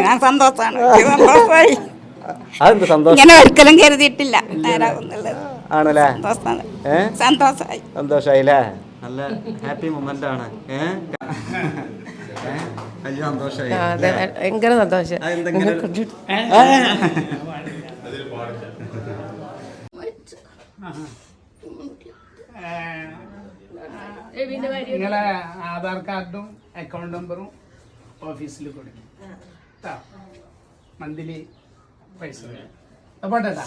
ഞാൻ സന്തോഷമാണ് സന്തോഷമായി അതെന്ത് സന്തോഷം ഇങ്ങനെ ഒരിക്കലും കരുതിയിട്ടില്ല നേരാകുന്നുള്ളത് ആണല്ലേ സന്തോഷമാണ് ഏ സന്തോഷമായി സന്തോഷായില്ലേ നല്ല ഹാപ്പി മൊമെന്റ് ആണ്? വലിയ അതെ ഭയങ്കര സന്തോഷം അതെന്തെങ്കിലും നിങ്ങളെ ആധാർ കാർഡും അക്കൗണ്ട് നമ്പറും ഓഫീസിൽ കൊടുക്കും. മന്ത്ലി പൈസ. പോട്ടെട്ടാ.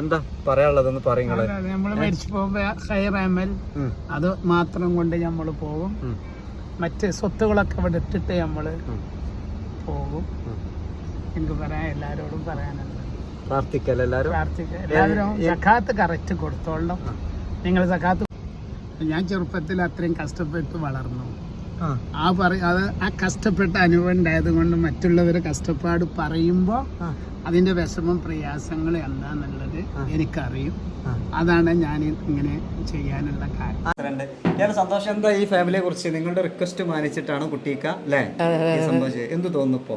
എന്താ പറയാനുള്ളതെന്ന് പറയുങ്ങൾ അതെ, നമ്മൾ മരിച്ചു പോകുമ്പോ ഹയർ അമൽ അത് മാത്രം കൊണ്ട് നമ്മൾ പോകും. മറ്റ് സ്വത്തുകളൊക്കെ അവിടെ ഇട്ടിട്ട് നമ്മൾ പോകും. എനിക്ക് പറയാൻ എല്ലാരോടും പറയാനുള്ളത്. പ്രാർത്ഥിക്കല്ലേ എല്ലാരും? പ്രാർത്ഥിക്കുക എല്ലാവരും സക്കാത്ത് കറക്റ്റ് കൊടുത്തോളണം. നിങ്ങൾ സക്കാത്ത് ഞാൻ ചെറുപ്പത്തിൽ അത്രയും കഷ്ടപ്പെട്ട് വളർന്നു. ആ. ആ പറ അത് ആ കഷ്ടപ്പെട്ട അനുഭവം ഉണ്ടായത് കൊണ്ട് മറ്റുള്ളവർ കഷ്ടപ്പാട് പറയുമ്പോൾ അതിന്റെ വിഷമം പ്രയാസങ്ങൾ എന്താന്നുള്ളത് എനിക്കറിയും. അതാണ് ഞാൻ ഇങ്ങനെ ചെയ്യാനുള്ള കാരണം ഞാൻ സന്തോഷം. എന്താ ഈ ഫാമിലിയെ കുറിച്ച്? നിങ്ങളുടെ റിക്വസ്റ്റ് മാനിച്ചിട്ടാണ് കുട്ടിക്ക അല്ലേ? സംഭവിച്ചത് എന്ത് തോന്നുന്നു ഇപ്പോ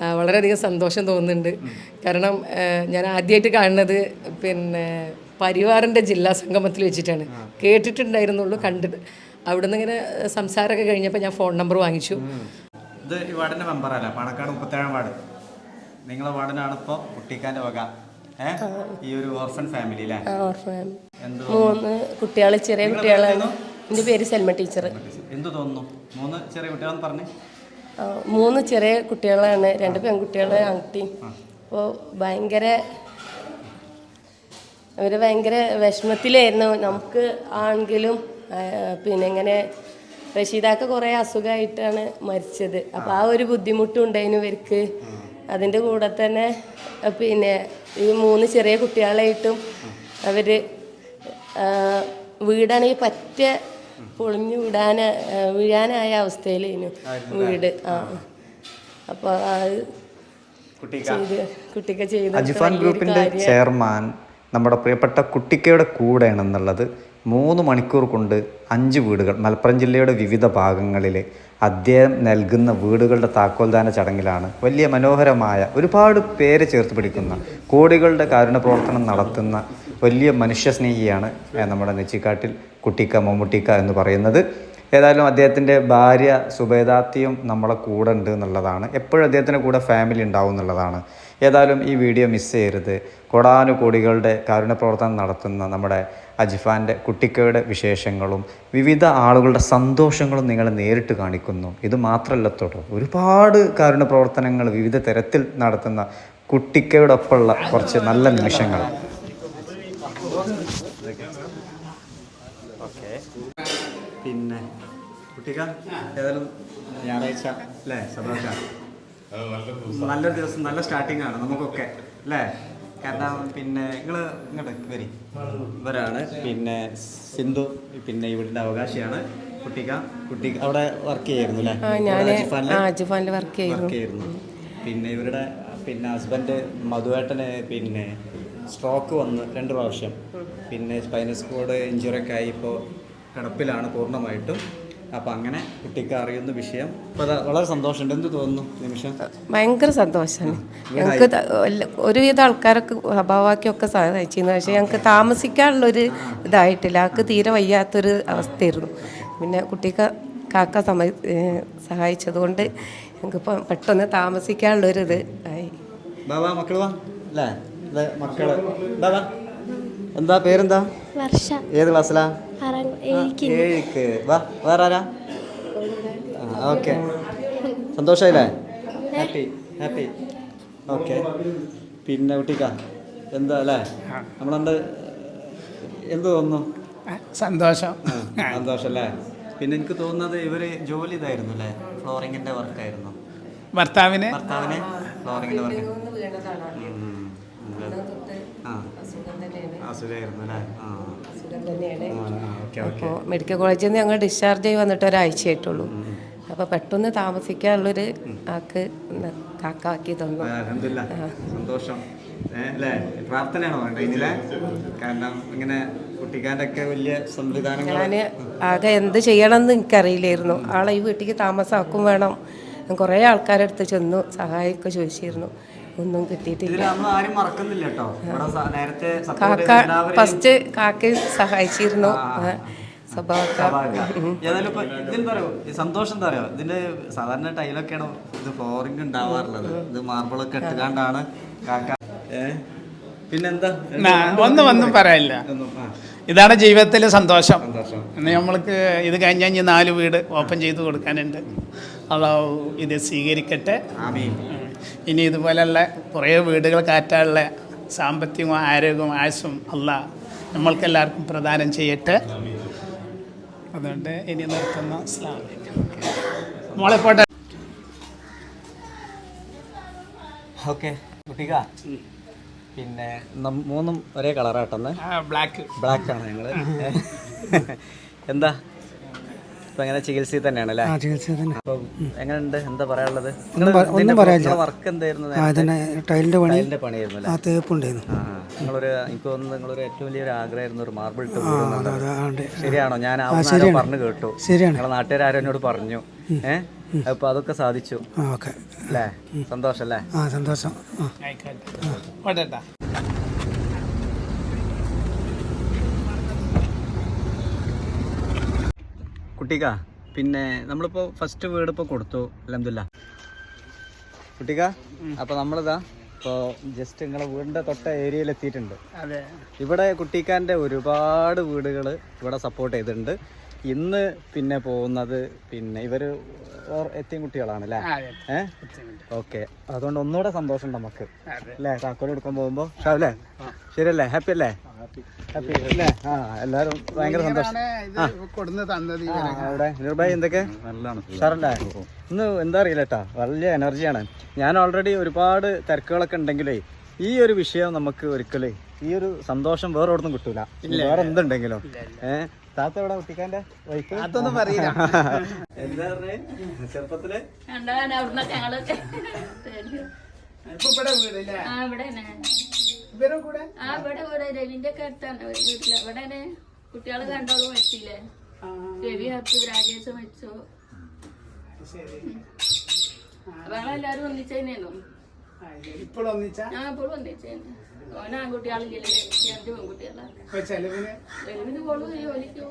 ആ, വളരെയധികം സന്തോഷം തോന്നുന്നുണ്ട്. കാരണം ഞാൻ ആദ്യമായിട്ട് കാണുന്നത് പിന്നെ പരിവാറിന്റെ ജില്ലാ സംഗമത്തിൽ വെച്ചിട്ടാണ്. കേട്ടിട്ടുണ്ടായിരുന്നുള്ളൂ കണ്ടിട്ട് നിന്ന് ഇങ്ങനെ സംസാരമൊക്കെ കഴിഞ്ഞപ്പോൾ ഞാൻ ഫോൺ നമ്പർ വാങ്ങിച്ചു. ഇത് ഈ വാർഡിന്റെ മെമ്പറല്ല പാണക്കാട് മുപ്പത്തേഴാം വാർഡ്. നിങ്ങളെ വാർഡിനാണ് ഇപ്പോ കുട്ടിക്കാന്റെ വക. ഈ ഒരു ഓർഫൻ ഫാമിലി അല്ലേ മൂന്ന് കുട്ടികൾ ചെറിയ കുട്ടികളാണ്. എന്റെ പേര് സെൽമ ടീച്ചർ എന്ത് തോന്നുന്നു? മൂന്ന് ചെറിയ കുട്ടികളെന്ന് പറഞ്ഞു. മൂന്ന് ചെറിയ കുട്ടികളാണ്. രണ്ട് പെൺകുട്ടികളെ ആൺകുട്ടി അപ്പോൾ ഭയങ്കര അവർ ഭയങ്കര വിഷമത്തിലായിരുന്നു. നമുക്ക് ആണെങ്കിലും പിന്നെ ഇങ്ങനെ രക്ഷിതാക്ക കുറേ അസുഖമായിട്ടാണ് മരിച്ചത്. അപ്പോൾ ആ ഒരു ബുദ്ധിമുട്ടും ഉണ്ടായിരുന്നു ഇവർക്ക്. അതിന്റെ കൂടെ തന്നെ പിന്നെ ഈ മൂന്ന് ചെറിയ കുട്ടികളായിട്ടും അവർ വീടാണെങ്കിൽ പറ്റ പൊളിഞ്ഞു വിടാന വീഴാനായ അവസ്ഥയിലായിരുന്നു വീട്. ആ. അപ്പോൾ അത് കുട്ടിക്ക? ചെയ്ത് കുട്ടിക്ക് ചെയ്ത് അജിഫാൻ ഗ്രൂപ്പിന്റെ ചെയർമാൻ നമ്മുടെ പ്രിയപ്പെട്ട കുട്ടിക്കയുടെ കൂടെയാണെന്നുള്ളത് മൂന്ന് മണിക്കൂർ കൊണ്ട് അഞ്ച് വീടുകൾ മലപ്പുറം ജില്ലയുടെ വിവിധ ഭാഗങ്ങളിൽ അദ്ദേഹം നൽകുന്ന വീടുകളുടെ താക്കോൽദാന ചടങ്ങിലാണ് വലിയ മനോഹരമായ ഒരുപാട് പേര് ചേർത്ത് പിടിക്കുന്ന കോടികളുടെ കാരുണ്യ പ്രവർത്തനം നടത്തുന്ന വലിയ മനുഷ്യസ്നേഹിയാണ് നമ്മുടെ നെച്ചിക്കാട്ടിൽ കുട്ടിക്ക മമ്മൂട്ടിക്ക എന്ന് പറയുന്നത്. ഏതായാലും അദ്ദേഹത്തിന്റെ ഭാര്യ സുബേദാത്തിയും നമ്മളെ കൂടെ ഉണ്ട് എന്നുള്ളതാണ്. എപ്പോഴും അദ്ദേഹത്തിന്റെ കൂടെ ഫാമിലി ഉണ്ടാവും എന്നുള്ളതാണ്. ഏതായാലും ഈ വീഡിയോ മിസ് ചെയ്യരുത്. കോടാനുകോടികളുടെ കാരുണ്യപ്രവർത്തനം നടത്തുന്ന നമ്മുടെ അജിഫാന്റെ കുട്ടിക്കയുടെ വിശേഷങ്ങളും വിവിധ ആളുകളുടെ സന്തോഷങ്ങളും നിങ്ങൾ നേരിട്ട് കാണിക്കുന്നു. ഇത് മാത്രമല്ല തൊട്ടോ ഒരുപാട് കാരുണ്യപ്രവർത്തനങ്ങൾ വിവിധ തരത്തിൽ നടത്തുന്ന കുട്ടിക്കയോടൊപ്പമുള്ള കുറച്ച് നല്ല നിമിഷങ്ങൾ. കുട്ടിക്ക? ഏതായാലും ഞായറാഴ്ച. അല്ലേ സന്തോഷ. നല്ലൊരു ദിവസം. നല്ല സ്റ്റാർട്ടിംഗ് ആണ് നമുക്കൊക്കെ അല്ലേ? കാരണം പിന്നെ നിങ്ങൾ ഇങ്ങോട്ട് വരി. ഇവരാണ് പിന്നെ സിന്ധു പിന്നെ ഇവിടുത്തെ അവകാശിയാണ്. കുട്ടിക കുട്ടി അവിടെ വർക്ക് ചെയ്യായിരുന്നു അല്ലേ? വർക്ക് ചെയ്യായിരുന്നു പിന്നെ ഇവരുടെ പിന്നെ ഹസ്ബൻഡ് മധുവേട്ടന് പിന്നെ സ്ട്രോക്ക് വന്ന് രണ്ട് പ്രാവശ്യം. പിന്നെ സ്പൈനസ് കോഡ് ഇഞ്ചുറി ഒക്കെ ആയി ഇപ്പോൾ കിടപ്പിലാണ് പൂർണമായിട്ടും. അപ്പം അങ്ങനെ കുട്ടിക്ക് അറിയുന്ന വിഷയം. അപ്പോൾ വളരെ സന്തോഷമുണ്ട്. എന്ത് തോന്നുന്നു നിമിഷം? ഭയങ്കര സന്തോഷമാണ് ഞങ്ങൾക്ക് ഒരുവിധ ആൾക്കാരൊക്കെ സ്വഭാവമൊക്കെ സഹായിച്ചിരുന്നു. പക്ഷേ ഞങ്ങൾക്ക് താമസിക്കാനുള്ളൊരു ഇതായിട്ടില്ല. ആൾക്ക് തീരെ വയ്യാത്തൊരു അവസ്ഥയായിരുന്നു. പിന്നെ കുട്ടിക്ക് കാക്ക സമ സഹായിച്ചതുകൊണ്ട് ഞങ്ങൾക്കിപ്പോൾ പെട്ടെന്ന് താമസിക്കാനുള്ളൊരു ഇത് ആയി. ബാബാ മക്കൾ വാ. അല്ലേ? മക്കൾ മക്കൾ. ബാബാ എന്താ പേരെന്താ? വർഷ. ഏത് ക്ലാസ്സിലാ? ഏഴിക്ക് വാ വേറെ ആരാ ഓക്കെ. സന്തോഷായില്ലേ? ഹാപ്പി. ഹാപ്പി. ഓക്കെ. പിന്നെ കുട്ടിക്ക എന്താ അല്ലേ? നമ്മളെന്ത് എന്ത് തോന്നുന്നു? സന്തോഷം. സന്തോഷം അല്ലേ പിന്നെ എനിക്ക് തോന്നുന്നത് ഇവർ ജോലി ഇതായിരുന്നു അല്ലേ? ഫ്ലോറിങ്ങിന്റെ വർക്കായിരുന്നു. ഭർത്താവിന്? ഭർത്താവിന് ഫ്ലോറിങ്ങിന്റെ വർക്ക്. ആ. അസുഖമായിരുന്നു അല്ലേ? ആ. തന്നെയാണ്. അപ്പോൾ മെഡിക്കൽ കോളേജിൽ നിന്ന് ഞങ്ങൾ ഡിസ്ചാർജ് ആയി വന്നിട്ട് ഒരാഴ്ചയായിട്ടുള്ളൂ. അപ്പോൾ പെട്ടെന്ന് താമസിക്കാനുള്ളൊരു ആൾക്ക് കാക്കാക്കി തന്നു. സന്തോഷം. അല്ലേ? പ്രാർത്ഥനയാണോ ഇതിലെ? കാരണം ഇങ്ങനെ കുട്ടിക്കാരൊക്കെ വലിയ സംവിധാനങ്ങൾ ഞാൻ ആകെ എന്ത് ചെയ്യണമെന്ന് എനിക്കറിയില്ലായിരുന്നു. ആളെ ഈ വീട്ടിലേക്ക് താമസമാക്കും വേണം. കുറേ ആൾക്കാരെടുത്ത് ചെന്നു സഹായമൊക്കെ ചോദിച്ചിരുന്നു. ഒന്നും കിട്ടിയിട്ടില്ല. കാക്ക ഫസ്റ്റ് കാക്ക സഹായിച്ചിരുന്നു. സന്തോഷം എന്താ അറിയോ? ഇതിന്റെ സാധാരണ ടൈലൊക്കെയാണ് ഇത് ഫ്ലോറിംഗ് ഉണ്ടാവാറുള്ളത്. ഇത് മാർബിളൊക്കെ ഇട്ടുകൊണ്ടാണ് കാക്ക. പിന്നെന്താ? ഒന്നും ഒന്നും പറയാനില്ല ഇതാണ് ജീവിതത്തിലെ സന്തോഷം. പിന്നെ ഇനി നമ്മൾക്ക് ഇത് കഴിഞ്ഞ കഴിഞ്ഞ് നാല് വീട് ഓപ്പൺ ചെയ്ത് കൊടുക്കാനുണ്ട്. അള്ളാഹു ഇത് സ്വീകരിക്കട്ടെ. ആമീൻ. ഇനി ഇതുപോലെയുള്ള കുറേ വീടുകൾ കാറ്റാനുള്ള സാമ്പത്തികവും ആരോഗ്യവും ആയുസും അല്ല നമ്മൾക്കെല്ലാവർക്കും പ്രദാനം ചെയ്യട്ടെ. അതുകൊണ്ട് ഇനി നിർത്തുന്ന. മോളെ പോട്ടെ. ഓക്കെ. കുട്ടിക. പിന്നെ മൂന്നും ഒരേ കളറാട്ടെന്ന് ബ്ലാക്ക് ബ്ലാക്ക്. ആണ് ഞങ്ങൾ എന്താ? ഇപ്പൊ എങ്ങനെ ചികിത്സയിൽ തന്നെയാണ് അല്ലേ? അപ്പൊ എങ്ങനെയുണ്ട്? എന്താ പറയാനുള്ളത്? വർക്ക് എന്തായിരുന്നു ടൈലിന്റെ പണി. ടൈലിന്റെ പണിയായിരുന്നു അല്ലേ? ആ തേപ്പുണ്ടായിരുന്നു ആ നിങ്ങളൊരു എനിക്ക് തോന്നുന്നു നിങ്ങളൊരു ഏറ്റവും വലിയൊരു ആഗ്രഹമായിരുന്നു ഒരു മാർബിൾ ഇട്ട് ആ, വീടുന്നുള്ളത്. അത് ആണ്ട്. ശരിയാണോ? ഞാൻ ആ, പറഞ്ഞു കേട്ടു. ശരിയാണ്. നിങ്ങളെ നാട്ടുകാരും എന്നോട് പറഞ്ഞു. ഏഹ് അപ്പൊ അതൊക്കെ സാധിച്ചു. ആ ഓക്കെ. അല്ലേ? സന്തോഷല്ലേ ആ സന്തോഷം. ആ. ആയിക്കോട്ടെ പോട്ടെ കുട്ടിക പിന്നെ നമ്മളിപ്പോ ഫസ്റ്റ് വീട് ഇപ്പൊ കൊടുത്തു അലഹമില്ല കുട്ടിക്ക അപ്പൊ നമ്മളിതാ ഇപ്പോ ജസ്റ്റ് നിങ്ങളെ വീടിന്റെ തൊട്ട ഏരിയയിൽ എത്തിയിട്ടുണ്ട്. അതെ. ഇവിടെ കുട്ടിക്കാന്റെ ഒരുപാട് വീടുകൾ ഇവിടെ സപ്പോർട്ട് ചെയ്തിട്ടുണ്ട്. ഇന്ന് പിന്നെ പോകുന്നത് പിന്നെ ഇവർ എത്തിയ കുട്ടികളാണ് അല്ലേ ഏഹ് ഓക്കെ. അതുകൊണ്ട് ഒന്നുകൂടെ സന്തോഷം നമുക്ക്. അല്ലേ? താക്കോൽ എടുക്കാൻ പോകുമ്പോ. ശരിയല്ലേ? ഹാപ്പി അല്ലേ? എല്ലാരും ഭയങ്കര സന്തോഷം. ഇത് കൊടുന്ന് തന്നത് അവിടെ. നിർഭയ എന്തൊക്കെ? സാറല്ലേ ഇന്ന് എന്താ അറിയില്ല കേട്ടാ വലിയ എനർജിയാണ് ഞാൻ ഓൾറെഡി ഒരുപാട് തിരക്കുകളൊക്കെ ഉണ്ടെങ്കിലേ ഈ ഒരു വിഷയം നമുക്ക് ഒരിക്കലേ ഈ ഒരു സന്തോഷം വേറെ ഒന്നും കിട്ടൂല. വേറെ എന്തുണ്ടെങ്കിലും. ഏഹ് താത്ത എവിടെ കുട്ടിക്കാന്റെ വൈഫ്? അതൊന്നും പറയില്ല. എന്താ പറഞ്ഞേ? ചെറുപ്പത്തിൽ? കണ്ടാണ് ആ ഇവിടെ ഇവരെ കൂടെ? ആ ഇവിടെ ഇവിടെ രവിന്റെ ഒക്കെ അടുത്താണ് വീട്ടിൽ. ഇവിടെ കുട്ടികളെ കണ്ടോളും എത്തിയില്ലേ രവി ഹത്തു രാജേഷ് മരിച്ചു ഞങ്ങളെല്ലാരും ഒന്നിച്ചേനു ഇപ്പോഴും ഒന്നിച്ച? ഒന്നിച്ചേന് ഓന അഞ്ച് പോളൂ ജോലിക്ക്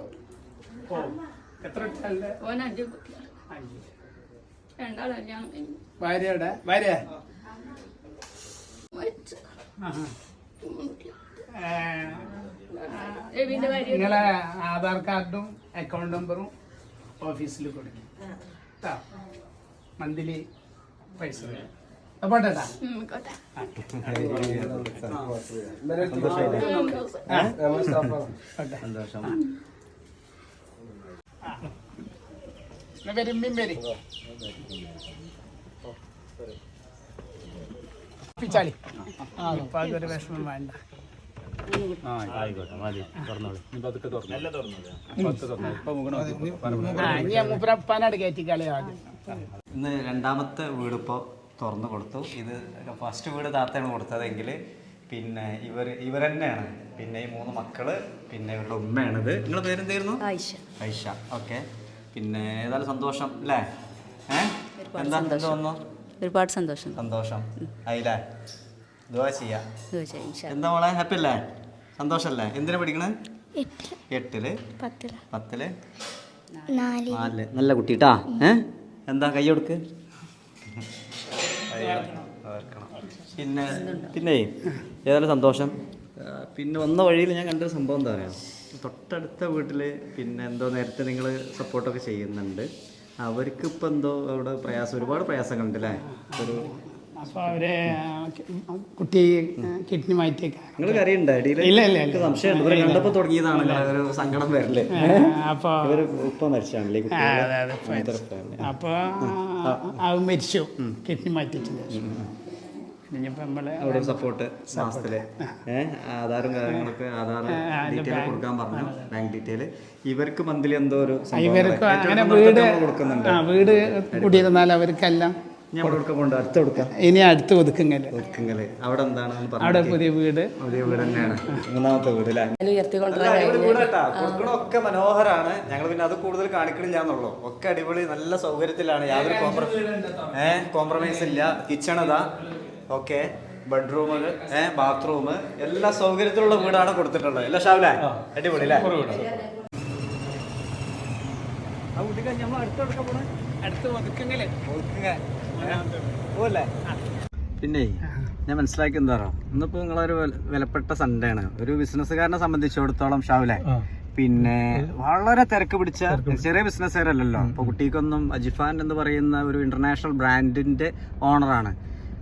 അഞ്ച് കുട്ടികൾ ഭാര്യയുടെ? ഭാര്യ? നിങ്ങളെ ആധാർ കാർഡും അക്കൗണ്ട് നമ്പറും ഓഫീസിൽ കൊടുക്കും കേട്ടോ മന്ത്ലി പൈസ വരും മീൻ വരും പിച്ചാളി. ഇപ്പൊ അതൊരു വിഷമം വേണ്ട. ആ, ഇനി മൂപ്പരപ്പാനാട് കയറ്റിക്കളി ആദ്യം. ഇന്ന് രണ്ടാമത്തെ വീട് ഇപ്പോൾ തുറന്നു കൊടുത്തു. ഇത് ഫസ്റ്റ് വീട് താത്തയാണ് കൊടുത്തതെങ്കിൽ പിന്നെ ഇവർ ഇവർ തന്നെയാണ്. പിന്നെ ഈ മൂന്ന് മക്കൾ പിന്നെ ഇവരുടെ ഉമ്മയാണിത്. നിങ്ങളുടെ പേരെന്തായിരുന്നു? ആയിഷ. ഐഷ ഓക്കെ. പിന്നെ ഏതായാലും സന്തോഷം അല്ലേ? ഏഹ് എന്താ തോന്നുന്നു ഒരുപാട് സന്തോഷം. സന്തോഷം. ആയില്ലേ? ദുവാ ചെയ്യാം. ചോദിച്ചാൽ ഇൻഷാ എന്താ മോളെ? ഹാപ്പി അല്ലേ? സന്തോഷല്ലേ? എന്തിനാ പഠിക്കണേ? എട്ടിൽ. പത്തിൽ. പത്തിൽ. നാല്. നാല്. നല്ല കുട്ടിട്ടാ. ഏ? എന്താ കൈ കൊടുക്ക്. പിന്നെ പിന്നെ ഏതായാലും സന്തോഷം? പിന്നെ വന്ന വഴിയിൽ ഞാൻ കണ്ടൊരു സംഭവം എന്താ പറയുക തൊട്ടടുത്ത വീട്ടിൽ പിന്നെ എന്തോ നേരത്തെ നിങ്ങൾ സപ്പോർട്ടൊക്കെ ചെയ്യുന്നുണ്ട്. അവർക്ക് ഇപ്പം എന്തോ അവിടെ പ്രയാസം ഒരുപാട് പ്രയാസങ്ങളുണ്ട് അല്ലേ ഒരു അപ്പൊ അവരെ കുട്ടി കിഡ്നി മാറ്റിയേക്കാണ് നിങ്ങൾ കറിയുണ്ടോ ഇല്ല, ഇല്ല, ഇല്ല. സംശയമുണ്ട്. കണ്ടപ്പോൾ തുടങ്ങിയതാണ് ഒരു സങ്കടം വരില്ലേ അപ്പൊ ഇവർ ഉപ്പ മരിച്ചാണല്ലേ ആ, അതെ, മരിച്ചു. കിഡ്നി മാറ്റിയിട്ടുണ്ട് ഇനിയിപ്പോ നമ്മൾ അവിടെ സപ്പോർട്ട് മാസത്തിലെ. ആധാറും കാര്യങ്ങളൊക്കെ ആധാർ ഡീറ്റെയിൽ കൊടുക്കാൻ പറഞ്ഞു ബാങ്ക് ഡീറ്റെയിൽ ഇവർക്ക് മന്ത്ലി എന്തോ ഒരു ഇവർക്ക് അങ്ങനെ വീട് നമ്മൾ കൊടുക്കുന്നുണ്ട്. ആ വീട് കൂടിയിരുന്നാൽ അവർക്കെല്ലാം ഇനി അടുത്ത് ഒതുക്കുങ്ങൽ. അവിടെ എന്താണ് അവിടെ പുതിയ വീട്. പുതിയ വീട് തന്നെയാണ്. മൂന്നാമത്തെ വീട് കൊടുക്കണമൊക്കെ മനോഹരാണ്. ഞങ്ങൾ പിന്നെ അത് കൂടുതൽ കാണിക്കണില്ല എന്നുള്ളൂ ഒക്കെ അടിപൊളി നല്ല സൗകര്യത്തിലാണ് യാതൊരു കോംപ്രമൈസ് ഏഹ് കോംപ്രമൈസ് ഇല്ല. കിച്ചൺ ഇതാ ഓക്കെ. ബെഡ്റൂം ഏഹ് ബാത്റൂം എല്ലാ സൗകര്യത്തിലുള്ള വീടാണ് കൊടുത്തിട്ടുള്ളത്. അല്ല ഷാവിലെ? അടിപൊളി അല്ലേ? പിന്നെ ഞാൻ മനസ്സിലാക്കി എന്താ പറയാ ഇന്നിപ്പോ നിങ്ങളൊരു വിലപ്പെട്ട സൺഡേ ആണ്. ഒരു ബിസിനസ്സുകാരനെ സംബന്ധിച്ചിടത്തോളം ഷാവിലെ. പിന്നെ വളരെ തിരക്ക് പിടിച്ച ചെറിയ ബിസിനസ്സുകാരല്ലല്ലോ ഇപ്പൊ കുട്ടിക്കൊന്നും അജിഫാൻ എന്ന് പറയുന്ന ഒരു ഇന്റർനാഷണൽ ബ്രാൻഡിന്റെ ഓണറാണ്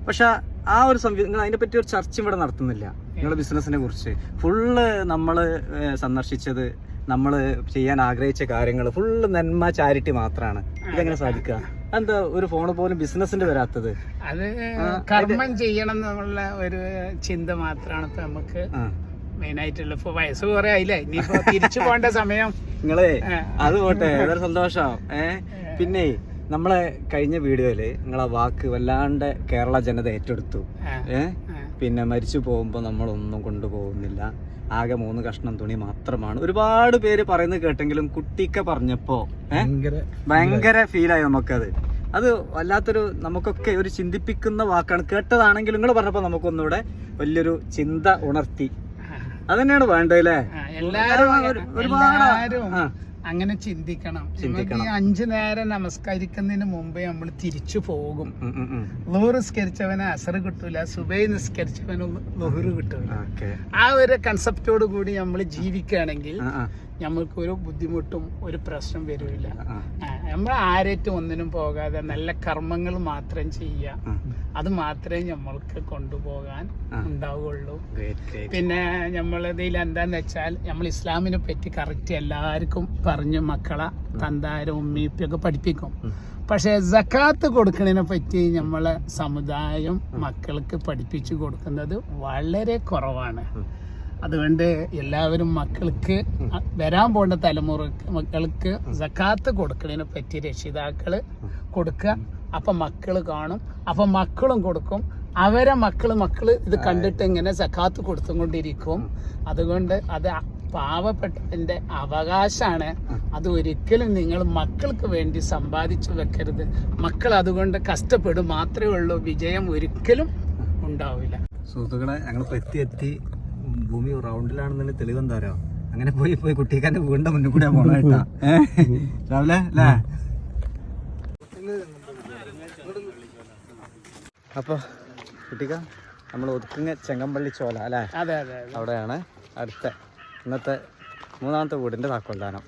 പക്ഷെ ആ ഒരു സംവിധാനം നിങ്ങൾ അതിനെ പറ്റി ഒരു ചർച്ച ഇവിടെ നടത്തുന്നില്ല. നിങ്ങളുടെ ബിസിനസിനെ കുറിച്ച്. ഫുള്ള് നമ്മൾ സന്ദർശിച്ചത് നമ്മൾ ചെയ്യാൻ ആഗ്രഹിച്ച കാര്യങ്ങൾ ഫുള്ള് നന്മ ചാരിറ്റി മാത്രമാണ് ഇതെങ്ങനെ സാധിക്കുക എന്താ ഒരു ഫോണ് പോലും ബിസിനസിന്റെ വരാത്തത്? അത് കർമ്മം ചെയ്യണം എന്നുള്ള ഒരു ചിന്ത മാത്രമാണ് ഇപ്പൊ നമുക്ക് ആയിട്ടുള്ള ഇപ്പൊ വയസ്സ് കുറെ ആയില്ലേ? ഇനിയിപ്പോ തിരിച്ചു പോകേണ്ട സമയം. നിങ്ങളെ. അത് പോട്ടെ ഏതൊരു സന്തോഷം. ഏ. പിന്നെ നമ്മളെ കഴിഞ്ഞ വീഡിയോയിൽ നിങ്ങളെ വാക്ക് വല്ലാണ്ട് കേരള ജനത ഏറ്റെടുത്തു. ഏഹ് പിന്നെ മരിച്ചു പോകുമ്പോ നമ്മളൊന്നും കൊണ്ടുപോകുന്നില്ല. ആകെ മൂന്ന് കഷ്ണം തുണി മാത്രമാണ്. ഒരുപാട് പേര് പറയുന്നത് കേട്ടെങ്കിലും കുട്ടിക്ക പറഞ്ഞപ്പോ ഏ? ഭയങ്കര ഫീലായി നമുക്കത്. അത് വല്ലാത്തൊരു നമുക്കൊക്കെ ഒരു ചിന്തിപ്പിക്കുന്ന വാക്കാണ്. കേട്ടതാണെങ്കിലും നിങ്ങൾ പറഞ്ഞപ്പോ നമുക്കൊന്നുകൂടെ വലിയൊരു ചിന്ത ഉണർത്തി. അതന്നെയാണ് വേണ്ടത് അല്ലേ? ഒരു- ഒരുപാട്. അങ്ങനെ ചിന്തിക്കണം. ഈ അഞ്ചു നേരം നമസ്കരിക്കുന്നതിന് മുമ്പേ നമ്മൾ തിരിച്ചു പോകും. ലോഹർ. നിസ്കരിച്ചവന് അസർ കിട്ടൂല സുബൈ നിസ്കരിച്ചവന് ലോഹർ കിട്ടൂല. ആ ഒരു കൺസെപ്റ്റോട് കൂടി നമ്മൾ ജീവിക്കുകയാണെങ്കിൽ നമുക്ക് ഒരു ബുദ്ധിമുട്ടും ഒരു പ്രശ്നം വരില്ല. നമ്മൾ ആരേറ്റും ഒന്നിനും പോകാതെ നല്ല കർമ്മങ്ങൾ മാത്രം ചെയ്യുക. അത് മാത്രമേ നമ്മൾക്ക് കൊണ്ടുപോകാൻ ഉണ്ടാവുള്ളൂ ഉണ്ടാവുകയുള്ളൂ. പിന്നെ നമ്മൾ ഇതിൽ എന്താന്ന് വെച്ചാൽ നമ്മൾ ഇസ്ലാമിനെ പറ്റി കറക്റ്റ് എല്ലാവർക്കും പറഞ്ഞ് മക്കളെ തന്താരും ഉമ്മീപ്പൊക്കെ പഠിപ്പിക്കും. പക്ഷേ ജക്കാത്ത് കൊടുക്കുന്നതിനെ പറ്റി നമ്മളെ സമുദായം മക്കൾക്ക് പഠിപ്പിച്ചു കൊടുക്കുന്നത് വളരെ കുറവാണ്. അതുകൊണ്ട് എല്ലാവരും മക്കൾക്ക് വരാൻ പോകേണ്ട തലമുറയ്ക്ക് മക്കൾക്ക് സക്കാത്ത് കൊടുക്കുന്നതിനെ പറ്റി രക്ഷിതാക്കൾ കൊടുക്കുക. അപ്പൊ മക്കൾ കാണും. അപ്പൊ മക്കളും കൊടുക്കും. അവരെ മക്കൾ മക്കൾ ഇത് കണ്ടിട്ട് ഇങ്ങനെ സക്കാത്ത് കൊടുത്തുകൊണ്ടിരിക്കും. അതുകൊണ്ട് അത് പാവപ്പെട്ടതിന്റെ അവകാശമാണ് അത് ഒരിക്കലും നിങ്ങൾ മക്കൾക്ക് വേണ്ടി സമ്പാദിച്ചു വെക്കരുത്. മക്കൾ അതുകൊണ്ട് കഷ്ടപ്പെടും. മാത്രമേ ഉള്ളൂ. വിജയം ഒരിക്കലും ഉണ്ടാവില്ല. സുഹൃത്തുക്കളെ ഞങ്ങൾ എത്തി ഭൂമി റൗണ്ടിലാണെന്നുള്ള തെളിവ് എന്താ പറയാ അങ്ങനെ പോയി പോയി കുട്ടിക്കാന്റെ വീടിന്റെ മുന്നിൽ കൂടെ പോണ കേട്ടാ. രാവിലെ അല്ലേ? അപ്പൊ കുട്ടിക്ക നമ്മൾ ഒതുക്കുങ്ങ ചെങ്ങമ്പള്ളി ചോല അല്ലേ? അതെ അതെ അവിടെയാണ് അടുത്ത ഇന്നത്തെ മൂന്നാമത്തെ വീടിന്റെ താക്കോൽദാനം.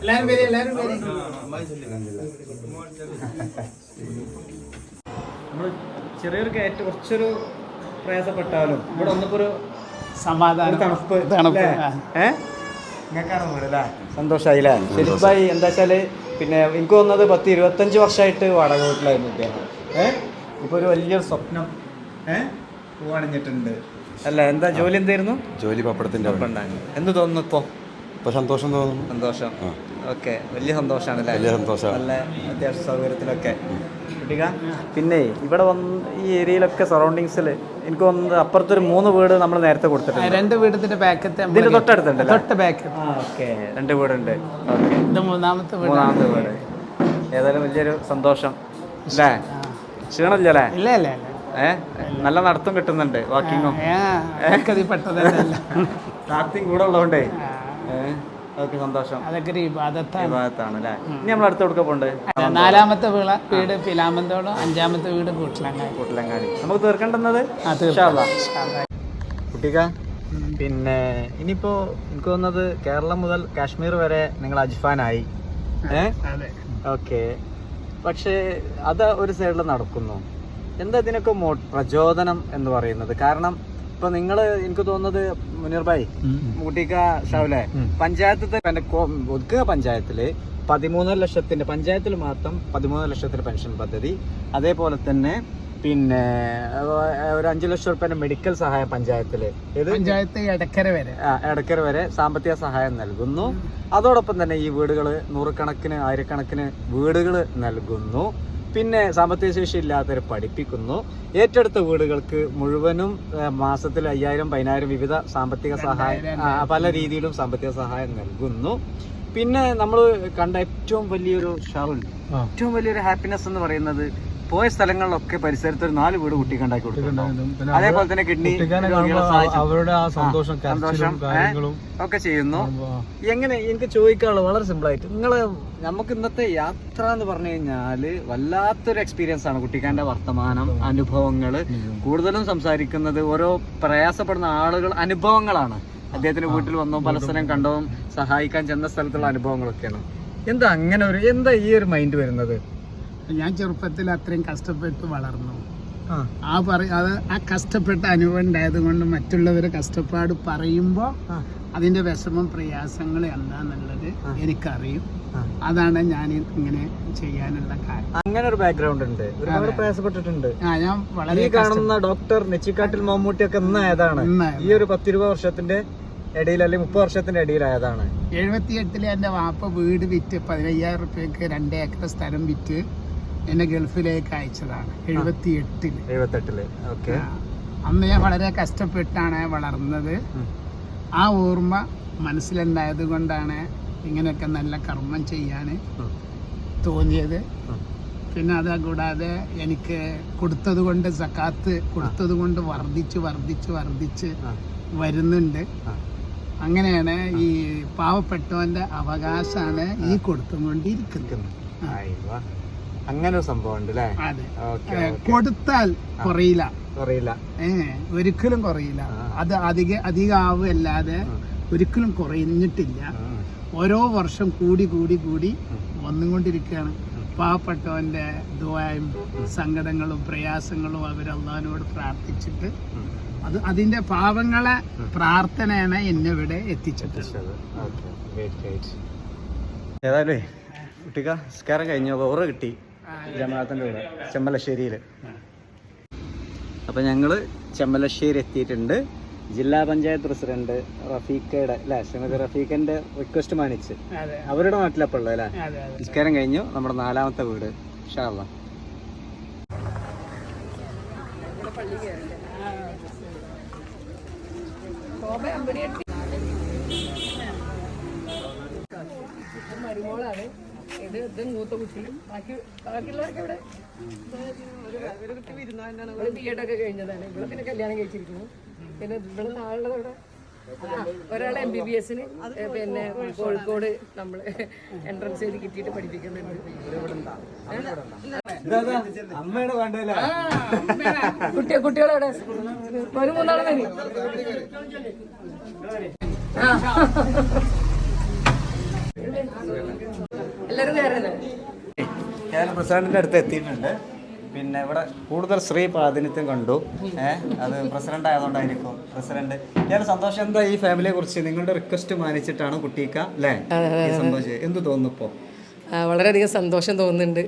എല്ലാരും എല്ലാരും നമ്മൾ ചെറിയൊരു കയറ്റ് കുറച്ചൊരു പ്രയാസപ്പെട്ടാലും ഇവിടെ ഒന്നിപ്പോ ഒരു സമാധാനം തണുപ്പ് തണുപ്പ്. സന്തോഷായില്ലേ ശരിപ്പായി എന്താ വെച്ചാൽ പിന്നെ എനിക്ക് വന്നത് പത്ത് ഇരുപത്തഞ്ച് വർഷമായിട്ട് വാടക വീട്ടിലായിരുന്നു ഇദ്ദേഹം. ഏഹ് ഇപ്പൊ ഒരു വലിയൊരു സ്വപ്നം ഏഹ് പൂവണിഞ്ഞിട്ടുണ്ട്. അല്ല? എന്താ ജോലി എന്തായിരുന്നു? ജോലി പപ്പടത്തിന്റെ എന്ന് ഉണ്ടായിരുന്നു. എന്ത് തോന്നുന്നു ഇപ്പൊ? ഇപ്പൊ സന്തോഷം തോന്നുന്നു സന്തോഷം ഓക്കെ വലിയ സന്തോഷമാണ് അല്ലേ വലിയ സന്തോഷം നല്ല അത്യാവശ്യ സൗകര്യത്തിലൊക്കെ കുട്ടിക പിന്നെ ഇവിടെ വന്ന് ഈ ഏരിയയിലൊക്കെ സറൗണ്ടിങ്സിൽ എനിക്ക് തോന്നുന്നത് അപ്പുറത്തൊരു മൂന്ന് വീട് നമ്മൾ നേരത്തെ കൊടുത്തിട്ടുണ്ട് രണ്ട് വീടത്തിന്റെ ബാക്കത്തെ ഇതിന്റെ തൊട്ടടുത്തുണ്ടല്ലേ തൊട്ട് ബാക്ക് ഓക്കെ രണ്ട് വീടുണ്ട് ഓക്കെ ഇത് മൂന്നാമത്തെ വീട് മൂന്നാമത്തെ വീട് ഏതായാലും വലിയൊരു സന്തോഷം അല്ലേ ക്ഷീണമില്ലല്ലേ ഇല്ല ഇല്ല ഏ നല്ല നടത്തം കിട്ടുന്നുണ്ട് വാക്കിങ്ങും പെട്ടതല്ല താത്തിയും കൂടെ ഉള്ളതുകൊണ്ടേ ഓക്കെ സന്തോഷം. അതൊക്കെ ഒരു വിവാദത്താണ്. അല്ലേ? ഇനി നമ്മൾ അടുത്ത കൊടുക്ക പോണ്ട്? നാലാമത്തെ വീള വീട് പിലാമന്തോളം അഞ്ചാമത്തെ വീട് കൂട്ടിലങ്ങാടി. കൂട്ടിലങ്ങാടി. നമുക്ക് തീർക്കേണ്ടുന്നത് കുട്ടിക്ക പിന്നെ ഇനിയിപ്പോ എനിക്ക് തോന്നുന്നത് കേരളം മുതൽ കാശ്മീർ വരെ നിങ്ങൾ അജ്ഫാനായി. ഓക്കെ. പക്ഷേ അത് ഒരു സൈഡിൽ നടക്കുന്നു. എന്താ ഇതിനൊക്കെ പ്രചോദനം എന്ന് പറയുന്നത്? കാരണം ഇപ്പൊ നിങ്ങൾ എനിക്ക് തോന്നുന്നത് മുനീർ ഭായി കുട്ടിക്ക ഷാവിലെ പഞ്ചായത്തിലെ ഒതുക്കുക പഞ്ചായത്തിൽ പതിമൂന്നര ലക്ഷത്തിന്റെ പഞ്ചായത്തിൽ മാത്രം പതിമൂന്നര ലക്ഷത്തിന്റെ പെൻഷൻ പദ്ധതി. അതേപോലെ തന്നെ പിന്നെ ഒരു അഞ്ചു ലക്ഷം റുപ്യന്റെ മെഡിക്കൽ സഹായം പഞ്ചായത്തിൽ. പഞ്ചായത്ത് എടക്കര വരെ. ആ, എടക്കര വരെ സാമ്പത്തിക സഹായം നൽകുന്നു. അതോടൊപ്പം തന്നെ ഈ വീടുകൾ നൂറുകണക്കിന് ആയിരക്കണക്കിന് വീടുകൾ നൽകുന്നു. പിന്നെ സാമ്പത്തിക ശേഷി ഇല്ലാത്തവർ പഠിപ്പിക്കുന്നു. ഏറ്റെടുത്ത വീടുകൾക്ക് മുഴുവനും മാസത്തിൽ അയ്യായിരം പതിനായിരം വിവിധ സാമ്പത്തിക സഹായം പല രീതിയിലും സാമ്പത്തിക സഹായം നൽകുന്നു. പിന്നെ നമ്മൾ കണ്ട ഏറ്റവും വലിയൊരു ഷാറുൽ ഏറ്റവും വലിയൊരു ഹാപ്പിനെസ് എന്ന് പറയുന്നത് പോയ സ്ഥലങ്ങളിലൊക്കെ പരിസരത്ത് ഒരു നാല് വീട് കുട്ടിക്ക് ഉണ്ടാക്കി കൊടുക്കുന്നുണ്ടാവും അതേപോലെ തന്നെ കിഡ്നി അവരുടെ ആ സന്തോഷം സന്തോഷം ഒക്കെ ചെയ്യുന്നു. എങ്ങനെ എനിക്ക് ചോദിക്കാനുള്ള വളരെ സിമ്പിൾ ആയിട്ട് നിങ്ങൾ നമുക്ക് ഇന്നത്തെ യാത്ര എന്ന് പറഞ്ഞു കഴിഞ്ഞാൽ വല്ലാത്തൊരു എക്സ്പീരിയൻസ് ആണ് കുട്ടിക്കാന്റെ വർത്തമാനം അനുഭവങ്ങൾ. കൂടുതലും സംസാരിക്കുന്നത് ഓരോ പ്രയാസപ്പെടുന്ന ആളുകൾ അനുഭവങ്ങളാണ്. അദ്ദേഹത്തിന്റെ വീട്ടിൽ വന്നോ പല സ്ഥലം കണ്ടോ സഹായിക്കാൻ ചെന്ന സ്ഥലത്തുള്ള അനുഭവങ്ങളൊക്കെയാണ്. എന്താ അങ്ങനെ ഒരു എന്താ ഈ ഒരു മൈൻഡ് വരുന്നത്? ഞാൻ ചെറുപ്പത്തിൽ അത്രയും കഷ്ടപ്പെട്ട് വളർന്നു. ആ. പറ അത് ആ കഷ്ടപ്പെട്ട അനുഭവം ഉണ്ടായത് കൊണ്ട് മറ്റുള്ളവർ കഷ്ടപ്പാട് പറയുമ്പോൾ അതിന്റെ വിഷമം പ്രയാസങ്ങൾ എന്താന്നുള്ളത് എനിക്കറിയും. അതാണ് ഞാൻ ഇങ്ങനെ ചെയ്യാനുള്ള കാര്യം. അങ്ങനെ ഒരു ബാക്ക്ഗ്രൗണ്ട് ഉണ്ട്. ഒരുപാട് പ്രയാസപ്പെട്ടിട്ടുണ്ട്. ആ ഞാൻ വളരെ കാണുന്ന ഡോക്ടർ നെച്ചിക്കാട്ടിൽ മമ്മൂട്ടി ഒക്കെ ഇന്നായതാണ്. ഈ ഒരു പത്തിരുപത് വർഷത്തിന്റെ ഇടയിൽ അല്ലെങ്കിൽ മുപ്പത് വർഷത്തിന്റെ ഇടയിലായതാണ് എഴുപത്തിയെട്ടിൽ എന്റെ വാപ്പ വീട് വിറ്റ് പതിനയ്യായിരം റുപ്യക്ക് രണ്ട് ഏക്കർ സ്ഥലം വിറ്റ് എന്നെ ഗൾഫിലേക്ക് അയച്ചതാണ്. എഴുപത്തി എട്ടിൽ എഴുപത്തെട്ടിൽ. ഓക്കെ. അന്ന് ഞാൻ വളരെ കഷ്ടപ്പെട്ടാണ് വളർന്നത്. ആ ഓർമ്മ മനസ്സിലുണ്ടായത് കൊണ്ടാണ് ഇങ്ങനെയൊക്കെ നല്ല കർമ്മം ചെയ്യാൻ തോന്നിയത്. പിന്നെ അത് കൂടാതെ എനിക്ക് കൊടുത്തത് കൊണ്ട് സക്കാത്ത് കൊടുത്തത് കൊണ്ട് വർദ്ധിച്ച് വർദ്ധിച്ച് വർദ്ധിച്ച് വരുന്നുണ്ട്. അങ്ങനെയാണ് ഈ പാവപ്പെട്ടവന്റെ അവകാശമാണ് ഈ കൊടുത്തുകൊണ്ടിരിക്കുന്നത്. അങ്ങനെ ഒരു സംഭവം ഉണ്ട് അല്ലേ അതെ കൊടുത്താൽ കുറയില്ല. കുറയില്ല. ഏ ഒരിക്കലും കുറയില്ല. അത് അധിക അധികാവല്ലാതെ ഒരിക്കലും കുറഞ്ഞിട്ടില്ല ഓരോ വർഷം കൂടി കൂടി കൂടി വന്നുകൊണ്ടിരിക്കുകയാണ്. പാവപ്പെട്ടവന്റെ ദുആയും സങ്കടങ്ങളും പ്രയാസങ്ങളും അവർ അള്ളഹാനോട് പ്രാർത്ഥിച്ചിട്ട് അത് അതിന്റെ പാവങ്ങളെ പ്രാർത്ഥനയാണ് എന്നെ ഇവിടെ എത്തിച്ചത്. ഏതായാലും കുട്ടിക്ക നിസ്കാരം കഴിഞ്ഞു. ഓറ കിട്ടി. ജമാഅത്തിന്റെ കൂടെ. ചെമ്മലശ്ശേരിയിൽ അപ്പം ഞങ്ങൾ ചെമ്മലശ്ശേരി എത്തിയിട്ടുണ്ട്. ജില്ലാ പഞ്ചായത്ത് പ്രസിഡന്റ് റഫീഖയുടെ അല്ലേ? ശ്രീമതി റഫീഖന്റെ റിക്വസ്റ്റ് മാനിച്ച്. അവരുടെ നാട്ടിലപ്പോൾ ഉള്ളത് അല്ലേ നിസ്കാരം കഴിഞ്ഞു. നമ്മുടെ നാലാമത്തെ വീട് ഷാള്ള. മരുമോളാണ് ഇത് ഇത് മൂത്ത കുട്ടി ബാക്കി ബാക്കിയുള്ളവർക്ക് ഇവിടെ ഇവിടെ ബി എഡ് ഒക്കെ കഴിഞ്ഞതാണ്. ഇവിടെ പിന്നെ കല്യാണം കഴിച്ചിരിക്കുന്നു. പിന്നെ ഇവിടെ നാളുള്ളത് ഇവിടെ ഒരാൾ എം ബി ബി എസിന് പിന്നെ കോഴിക്കോട് നമ്മൾ എൻട്രൻസ് ചെയ്ത് കിട്ടിയിട്ട് പഠിപ്പിക്കുന്നുണ്ട് കുട്ടിയെ കുട്ടികളവിടെ ഒരു മൂന്നാളെ മതി ആ. കയറുന്നത് ഞാൻ പ്രസിഡന്റിന്റെ അടുത്ത് എത്തിയിട്ടുണ്ട്. പിന്നെ ഇവിടെ കൂടുതൽ സ്ത്രീ പ്രാതിനിധ്യം കണ്ടു. ഏഹ് അത് പ്രസിഡന്റ് ആയതുകൊണ്ടായിരിക്കും. പ്രസിഡന്റ് ഞാൻ സന്തോഷം എന്താ ഈ ഫാമിലിയെ കുറിച്ച്? നിങ്ങളുടെ റിക്വസ്റ്റ് മാനിച്ചിട്ടാണ് കുട്ടിക്ക അല്ലേ? ചെയ്തത്. എന്ത് തോന്നുന്നു ഇപ്പോ? ആ, വളരെയധികം സന്തോഷം തോന്നുന്നുണ്ട്.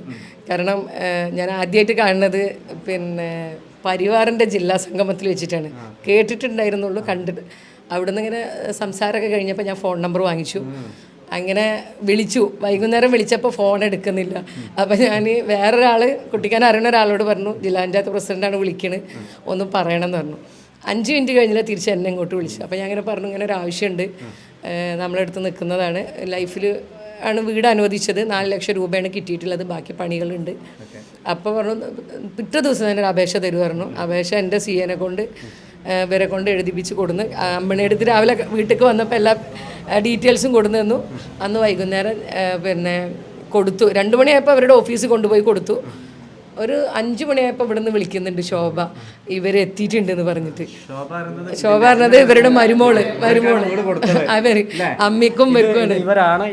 കാരണം ഞാൻ ആദ്യമായിട്ട് കാണുന്നത് പിന്നെ പരിവാറിന്റെ ജില്ലാ സംഗമത്തിൽ വെച്ചിട്ടാണ്. കേട്ടിട്ടുണ്ടായിരുന്നുള്ളൂ കണ്ടിട്ട് അവിടുന്ന് ഇങ്ങനെ സംസാരമൊക്കെ കഴിഞ്ഞപ്പോൾ ഞാൻ ഫോൺ നമ്പർ വാങ്ങിച്ചു. അങ്ങനെ വിളിച്ചു. വൈകുന്നേരം വിളിച്ചപ്പോൾ ഫോൺ എടുക്കുന്നില്ല. അപ്പം ഞാൻ വേറൊരാൾ കുട്ടിക്കാൻ അറിയുന്ന ഒരാളോട് പറഞ്ഞു ജില്ലാ പഞ്ചായത്ത് പ്രസിഡന്റാണ് വിളിക്കണത് ഒന്നും പറയണമെന്ന് പറഞ്ഞു. അഞ്ച് മിനിറ്റ് കഴിഞ്ഞാൽ തിരിച്ച് എന്നെ ഇങ്ങോട്ട് വിളിച്ചു. അപ്പോൾ ഞാൻ ഇങ്ങനെ പറഞ്ഞു ഇങ്ങനെ ഒരു ആവശ്യമുണ്ട് നമ്മളെടുത്ത് നിൽക്കുന്നതാണ് ലൈഫിൽ ആണ് വീട് അനുവദിച്ചത്. നാല് ലക്ഷം രൂപയാണ് കിട്ടിയിട്ടുള്ളത്. ബാക്കി പണികളുണ്ട്. അപ്പോൾ പറഞ്ഞു പിറ്റേ ദിവസം തന്നെ ഒരു അപേക്ഷ തരുമായിരുന്നു അപേക്ഷ എന്റെ സി എനെ കൊണ്ട് വരെ ഇവരെ കൊണ്ട് എഴുതിപ്പിച്ച് കൊടുന്ന്. അമ്മണിയെടുത്ത് രാവിലെ വീട്ടിലേക്ക് വന്നപ്പോൾ എല്ലാ ഡീറ്റെയിൽസും കൊടുന്നു തന്നു. അന്ന് വൈകുന്നേരം പിന്നെ കൊടുത്തു. രണ്ട് മണിയായപ്പോൾ അവരുടെ ഓഫീസിൽ കൊണ്ടുപോയി കൊടുത്തു. ഒരു അഞ്ചു മണിയായപ്പോൾ ഇവിടുന്ന് വിളിക്കുന്നുണ്ട് ശോഭ. ഇവർ എത്തിയിട്ടുണ്ടെന്ന് പറഞ്ഞിട്ട്. ശോഭ പറഞ്ഞത് ഇവരുടെ മരുമോൾ മരുമോൾ. അവർ അമ്മിക്കും വെക്കുവാണ്. ഇവരാണ്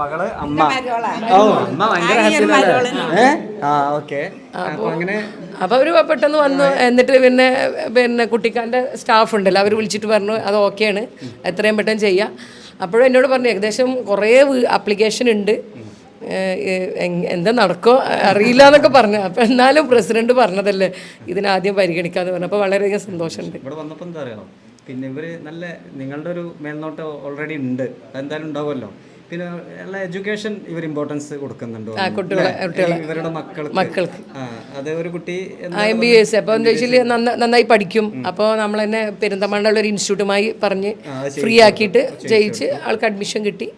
മകൾ അമ്മ. ഓ അമ്മ ഭയങ്കര happy ഏ? ആ ഓക്കെ. അപ്പൊ അങ്ങനെ അപ്പോൾ അവർ പെട്ടെന്ന് വന്നു. എന്നിട്ട് പിന്നെ പിന്നെ കുട്ടിക്കാന്റെ സ്റ്റാഫ് ഉണ്ടല്ലോ. അവർ വിളിച്ചിട്ട് പറഞ്ഞു അത് ഓക്കെയാണ്. എത്രയും പെട്ടെന്ന് ചെയ്യാം. അപ്പോഴും എന്നോട് പറഞ്ഞു ഏകദേശം കുറേ ആപ്ലിക്കേഷൻ ഉണ്ട്. എന്താ നടക്കോ? അറിയില്ല എന്നൊക്കെ പറഞ്ഞു. അപ്പം എന്നാലും പ്രസിഡന്റ് പറഞ്ഞതല്ലേ ഇതിനാദ്യം പരിഗണിക്കാന്ന് പറഞ്ഞു. അപ്പോൾ വളരെയധികം സന്തോഷമുണ്ട്. ഇവിടെ വന്നപ്പോൾ എന്താ അറിയണം പിന്നെ ഇവർ നല്ല നിങ്ങളുടെ ഒരു മേൽനോട്ടം ഓൾറെഡി ഉണ്ട്. അതെന്തായാലും ഉണ്ടാവുമല്ലോ. പിന്നെ എഡ്യൂക്കേഷൻ ഇവർ ഇമ്പോർട്ടൻസ് കൊടുക്കുന്നുണ്ടോ. ഇവരുടെ മക്കൾക്ക്. മക്കൾക്ക്. അതേ ഒരു കുട്ടി എം ബി എസ് അപ്പോൾ എന്താ വെച്ചാൽ നന്നായി പഠിക്കും. അപ്പോൾ നമ്മൾ തന്നെ പെരിന്തമണ്ണുള്ള ഒരു ഇൻസ്റ്റിറ്റ്യൂട്ടുമായി പറഞ്ഞ് ഫ്രീ ആക്കിയിട്ട് ജയിച്ച് ആൾക്ക് അഡ്മിഷൻ കിട്ടി.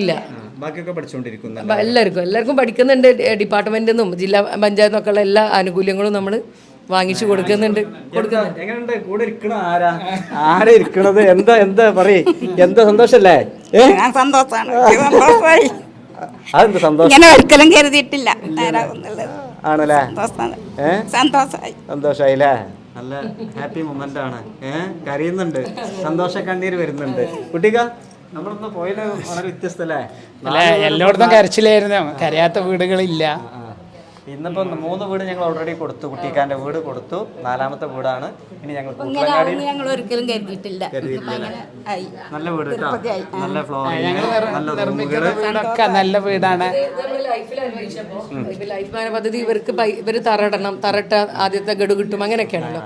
ഇല്ല. ബാക്കിയൊക്കെ പഠിച്ചുകൊണ്ടിരിക്കുന്നു എല്ലാവർക്കും എല്ലാവർക്കും പഠിക്കുന്നുണ്ട് ഡിപ്പാർട്ട്മെന്റിൽ നിന്നും ജില്ലാ പഞ്ചായത്തും ഒക്കെ ഉള്ള എല്ലാ ആനുകൂല്യങ്ങളും നമ്മൾ വാങ്ങിച്ചു കൊടുക്കുന്നുണ്ട്. എങ്ങനെയുണ്ട്? കൂടെ ഇരിക്കണ ആരാ? ആരാ ഇരിക്കണത്? എന്താ എന്താ പറയേ? എന്താ സന്തോഷല്ലേ? ഞാൻ സന്തോഷാണ്. സന്തോഷമായി. അതെന്ത് സന്തോഷം? ഇങ്ങനെ ഒരിക്കലും കരുതിയിട്ടില്ല. ആണല്ലേ? സന്തോഷമായി സന്തോഷായില്ലേ? നല്ല ഹാപ്പി മൊമെന്റ് ആണ് ഏ? കരയുന്നുണ്ട്. സന്തോഷ കണ്ണീര് വരുന്നുണ്ട്. കുട്ടിക്ക നമ്മളൊന്ന് പോയത് വളരെ വ്യത്യസ്തല്ലേ? എല്ലായിടത്തും കരച്ചിലായിരുന്നു. കരയാത്ത വീടുകളില്ല. ഇന്നിപ്പോ മൂന്ന് വീട് ഞങ്ങൾ ഓൾറെഡി കൊടുത്തു. കുട്ടിക്കാന്റെ വീട് കൊടുത്തു. നാലാമത്തെ വീടാണ്. ഇനി ഞങ്ങൾ ഞങ്ങൾ ഒരിക്കലും കരുതിയിട്ടില്ല. നല്ല വീട് നല്ല ഫ്ലോർ നല്ല വീടാണ്. ലൈഫ് മാന പദ്ധതി ഇവർക്ക് ഇവർ തറടണം തറട്ട ആദ്യത്തെ ഗഡു കിട്ടും. അങ്ങനെയൊക്കെയാണല്ലോ.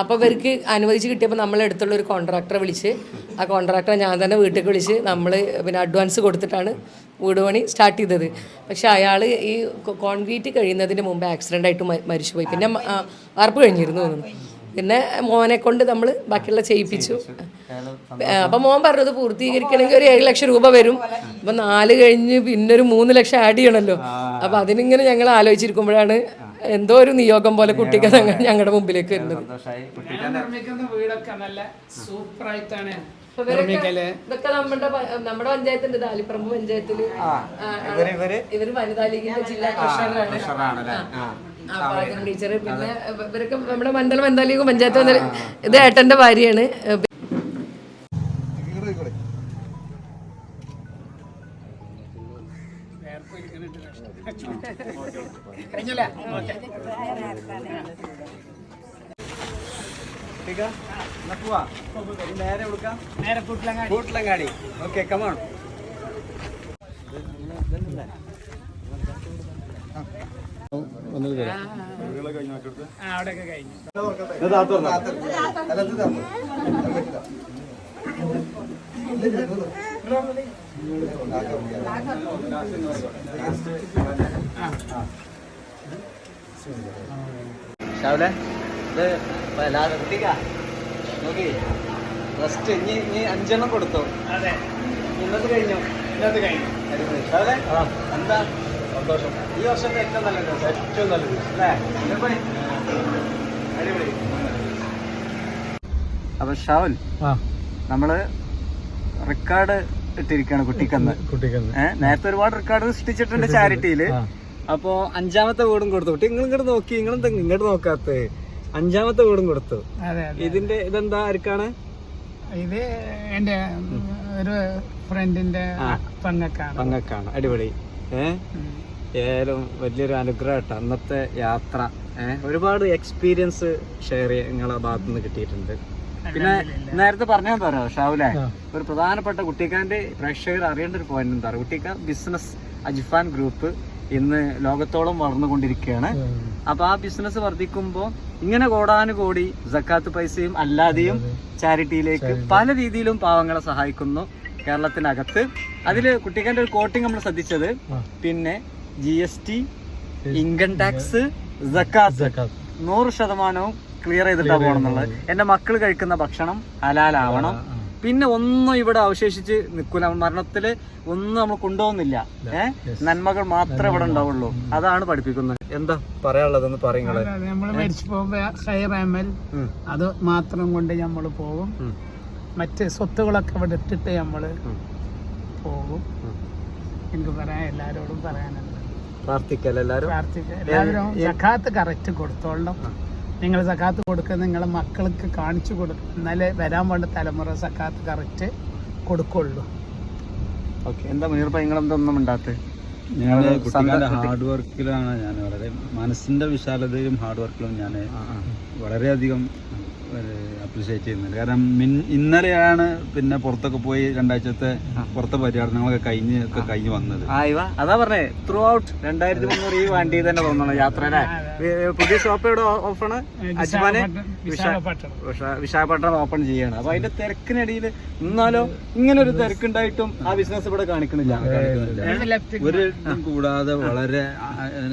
അപ്പൊ ഇവർക്ക് അനുവദിച്ച് കിട്ടിയപ്പോൾ നമ്മളെ അടുത്തുള്ള ഒരു കോൺട്രാക്ടറെ വിളിച്ച് ആ കോൺട്രാക്ടറെ ഞാൻ തന്നെ വീട്ടിലേക്ക് വിളിച്ച് നമ്മൾ പിന്നെ അഡ്വാൻസ് കൊടുത്തിട്ടാണ് വീട് പണി സ്റ്റാർട്ട് ചെയ്തത്. പക്ഷെ അയാൾ ഈ കോൺക്രീറ്റ് കഴിയുന്നതിന് മുമ്പ് ആക്സിഡന്റ് ആയിട്ട് മരിച്ചു മരിച്ചുപോയി. പിന്നെ വാർപ്പ് കഴിഞ്ഞിരുന്നു തോന്നുന്നു പിന്നെ മോനെ കൊണ്ട് നമ്മൾ ബാക്കിയുള്ള ചെയ്യിപ്പിച്ചു. അപ്പം മോൻ പറഞ്ഞത് പൂർത്തീകരിക്കണമെങ്കിൽ ഒരു ഏഴ് ലക്ഷം രൂപ വരും. അപ്പം നാല് കഴിഞ്ഞ് പിന്നെ ഒരു മൂന്ന് ലക്ഷം ആഡ് ചെയ്യണമല്ലോ അപ്പം അതിനിങ്ങനെ ഞങ്ങൾ ആലോചിച്ചിരിക്കുമ്പോഴാണ് എന്തോ ഒരു നിയോഗം പോലെ കുട്ടിക്ക് ഞങ്ങളുടെ മുമ്പിലേക്ക് വരുന്നത്. ഇവരൊക്കെ ഇതൊക്കെ നമ്മുടെ നമ്മുടെ പഞ്ചായത്തിന്റെ താലിപ്പറമ്പ് പഞ്ചായത്തിൽ. ഇവർ ഇവർ? ഇവർ വനിതാ ലീഗിന്റെ ജില്ലാ ആ, ടീച്ചർ പിന്നെ ഇവരൊക്കെ നമ്മുടെ മണ്ഡലം വനിതാ ലീഗ് പഞ്ചായത്ത് ഇത് ഏട്ടന്റെ ഭാര്യയാണ്. വിളിക്കാം നേരെ കൂട്ടിലങ്ങാടി കൂട്ടിലങ്ങാടി ഓക്കെ കമോൺ അവിടെയൊക്കെ കഴിഞ്ഞു. ഷാവിലെ ഇത് നോക്കി. ഫസ്റ്റ് ഇനി ഇനി അഞ്ചെണ്ണം കൊടുത്തു? അതെ. ഇന്നത്തെ കഴിഞ്ഞു? ഇന്നത് കഴിഞ്ഞു. അതെ? എന്താ? സന്തോഷം. ഈ വർഷത്തെ ഏറ്റവും നല്ല ദിവസം ഏറ്റവും നല്ല ദിവസം അല്ലേ? അടിപൊളി. അപ്പൊ ഷാവുൽ നമ്മൾ റെക്കോർഡ് ഇട്ടിരിക്കുകയാണ് കുട്ടിക്കന്ന്. കുട്ടിക്കന്ന്. നേരത്തെ ഒരുപാട് റെക്കോർഡ് സൃഷ്ടിച്ചിട്ടുണ്ട് ചാരിറ്റിയിൽ. അപ്പോ അഞ്ചാമത്തെ വീടും കൊടുത്തു. കുട്ടി നിങ്ങൾ ഇങ്ങോട്ട് നോക്കി നിങ്ങൾ ഇങ്ങോട്ട് നോക്കാത്ത? അഞ്ചാമത്തെ വീടും കൊടുത്തു. അതെ അതെ. ഇതിന്റെ ഇതെന്താ ആർക്കാണ്? ഇത് എന്റെ ഒരു ഫ്രണ്ടിന്റെ പങ്കക്കാണ്. പങ്കക്കാണ്. പങ്ങക്കാണ് അടിപൊളി ഏഹ് ഏതായാലും വലിയൊരു അനുഗ്രഹമായിട്ട് അന്നത്തെ യാത്ര. ഏഹ് ഒരുപാട് എക്സ്പീരിയൻസ് ഷെയർ നിങ്ങളെ ഭാഗത്തു നിന്ന് കിട്ടിയിട്ടുണ്ട്. പിന്നെ നേരത്തെ പറഞ്ഞാൽ പറയാം ഷാവുലെ? ഒരു പ്രധാനപ്പെട്ട കുട്ടിക്കാന്റെ പ്രേക്ഷകർ അറിയേണ്ട ഒരു പോയിന്റ് എന്താ പറയുക കുട്ടിക്ക ബിസിനസ് അജിഫാൻ ഗ്രൂപ്പ് ഇന്ന് ലോകത്തോളം വളർന്നുകൊണ്ടിരിക്കുകയാണ്. അപ്പൊ ആ ബിസിനസ് വർദ്ധിക്കുമ്പോൾ ഇങ്ങനെ കോടാനുകോടി ജക്കാത്ത് പൈസയും അല്ലാതെയും ചാരിറ്റിയിലേക്ക് പല രീതിയിലും പാവങ്ങളെ സഹായിക്കുന്നു കേരളത്തിനകത്ത്. അതിൽ കുട്ടിക്കാന്റെ ഒരു കോട്ടിങ് നമ്മൾ ശ്രദ്ധിച്ചത്. പിന്നെ G S T income tax സക്കാത്ത് നൂറ് ശതമാനവും ക്ലിയർ ചെയ്തിട്ടാണ് പോകണം എന്നുള്ളത്. എന്റെ മക്കൾ കഴിക്കുന്ന ഭക്ഷണം ഹലാലാവണം. പിന്നെ ഒന്നും ഇവിടെ അവശേഷിച്ച് നിൽക്കൂല. മരണത്തിൽ ഒന്നും നമ്മൾ കൊണ്ടുപോകുന്നില്ല. ഏഹ് നന്മകൾ മാത്രമേ ഇവിടെ ഉണ്ടാവുള്ളൂ. അതാണ് പഠിപ്പിക്കുന്നത്. എന്താ പറയാനുള്ളതെന്ന് പറയുന്നത് നമ്മൾ മരിച്ചു അത് മാത്രം കൊണ്ട് നമ്മൾ പോകും. മറ്റ് സ്വത്തുകളൊക്കെ ഇവിടെ ഇട്ടിട്ട് നമ്മൾ പോകും. എനിക്ക് പറയാൻ എല്ലാവരോടും പറയാനുള്ളത്. പ്രാർത്ഥിക്കൽ എല്ലാവരും സക്കാത്ത് കറക്റ്റ് കൊടുത്തോളണം. നിങ്ങൾ സക്കാത്ത് കൊടുക്കുക നിങ്ങളെ മക്കൾക്ക് കാണിച്ചു കൊടുക്കുക. എന്നാലേ വരാൻ വേണ്ട തലമുറ സക്കാത്ത് കറക്റ്റ് കൊടുക്കുള്ളൂ. ഓക്കെ എന്താ മുനീർപ്പ നിങ്ങളെന്താ എന്തൊന്നും ഉണ്ടാത്തത് ഞാൻ കുട്ടികളുടെ ഹാർഡ് വർക്കിലാണ് ഞാൻ വളരെ മനസ്സിന്റെ വിശാലതയിലും ഹാർഡ് വർക്കിലും ഞാൻ വളരെയധികം അപ്രിഷിയേറ്റ് ചെയ്യുന്നുണ്ട്. കാരണം മിൻ- ഇന്നലെയാണ് പിന്നെ പുറത്തൊക്കെ പോയി രണ്ടാഴ്ചത്തെ പുറത്തെ പര്യടനങ്ങളൊക്കെ കഴിഞ്ഞ് ഒക്കെ കഴിഞ്ഞ് വന്നത്. ആയിവ അതാ പറഞ്ഞേ ത്രൂ ഔട്ട് രണ്ടായിരത്തി മുന്നൂറ് ഈ വണ്ടി തന്നെ തോന്നണം യാത്ര പുതിയ ഷോപ്പ് എവിടെ ഓപ്പൺ അജ്മാന്? വിശാഖപട്ടണം. വിശാ- ഓപ്പൺ ചെയ്യാണ്. അപ്പൊ അതിന്റെ തിരക്കിനിടയിൽ എന്നാലോ ഇങ്ങനെ ഒരു തിരക്കുണ്ടായിട്ടും ആ ബിസിനസ് ഇവിടെ കാണിക്കണില്ല. ഒരു കൂടാതെ വളരെ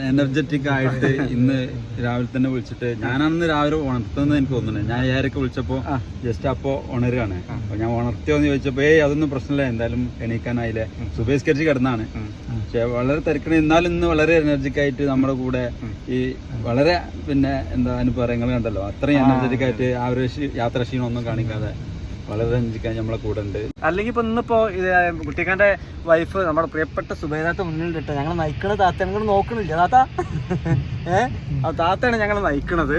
എനർജറ്റിക് ആയിട്ട് ഇന്ന് രാവിലെ തന്നെ വിളിച്ചിട്ട് ഞാനന്ന് രാവിലെ ഉണർത്തുന്നത് എനിക്ക് തോന്നുന്നു ഞാൻ ഏതൊക്കെ വിളിച്ചപ്പോ ജസ്റ്റ് അപ്പോ ഉണരുകയാണ് അപ്പൊ ഞാൻ ഉണർത്തിയോന്ന് ചോദിച്ചപ്പോ ഏയ് അതൊന്നും പ്രശ്നമില്ല. എന്തായാലും എണീക്കാനായില്ലേ? സുബേസ്കരിച്ച് കിടന്നാണ്. പക്ഷെ വളരെ തിരക്കണ എന്നാലും ഇന്ന് വളരെ എനർജിക്കായിട്ട് നമ്മുടെ കൂടെ ഈ വളരെ പിന്നെ എന്താ അനുഭവങ്ങൾ കണ്ടല്ലോ. അത്രയും എനർജറ്റിക് ആയിട്ട് ആ ഒരു യാത്ര ക്ഷീണമൊന്നും ക്ഷീണം ഒന്നും കാണിക്കാതെ വളരെ രഞ്ജിക്കാൻ നമ്മളെ കൂടെ ഉണ്ട്. അല്ലെങ്കിൽ ഇപ്പൊ ഇന്നിപ്പോ കുട്ടിക്കാന്റെ വൈഫ് നമ്മുടെ പ്രിയപ്പെട്ട സുബേദാത്ത മുന്നിൽ ഇട്ട് ഞങ്ങൾ നയിക്കണ താത്ത ഞങ്ങൾ നോക്കണില്ല. താത്ത? ഏ? ആ താത്തയാണ് ഞങ്ങൾ നയിക്കണത്.